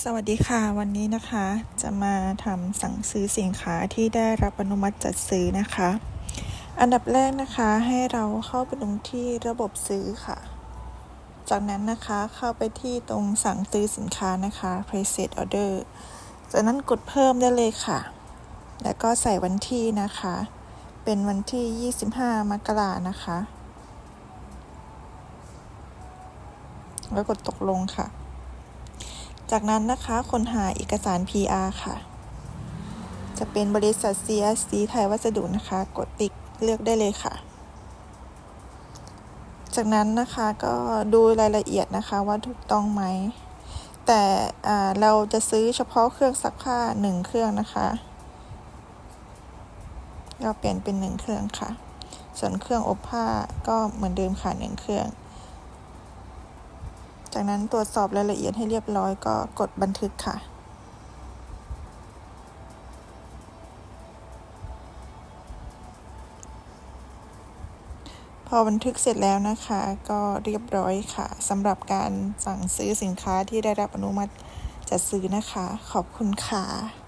สวัสดีค่ะ วันนี้นะคะจะมาทำสั่งซื้อสินค้าที่ได้รับอนุมัติจัดซื้อนะคะ อันดับแรกนะคะให้เราเข้าไปลงที่ระบบซื้อค่ะ จากนั้นนะคะเข้าไปที่ตรงสั่งซื้อสินค้านะคะ place order จากนั้นกดเพิ่มได้เลยค่ะ แล้วก็ใส่วันที่นะคะ เป็นวันที่ 25 มกรานะคะ แล้วกดตกลงค่ะ จากนั้นนะคะค้นหาเอกสาร PR ค่ะ จะเป็นบริษัท CSC ไทยวัสดุนะคะ กดติ๊กเลือกได้เลยค่ะ จากนั้นนะคะก็ดูรายละเอียดนะคะว่าถูกต้องไหม แต่เราจะซื้อเฉพาะเครื่องซักผ้าหนึ่งเครื่องนะคะเราเปลี่ยนเป็นหนึ่งเครื่องค่ะ ส่วนเครื่องอบผ้าก็เหมือนเดิมค่ะหนึ่งเครื่อง จากนั้นตรวจสอบรายละเอียดให้เรียบร้อยก็กดบันทึกค่ะ พอบันทึกเสร็จแล้วนะคะ ก็เรียบร้อยค่ะสำหรับการสั่งซื้อสินค้าที่ได้รับอนุมัติจัดซื้อนะคะ ขอบคุณค่ะ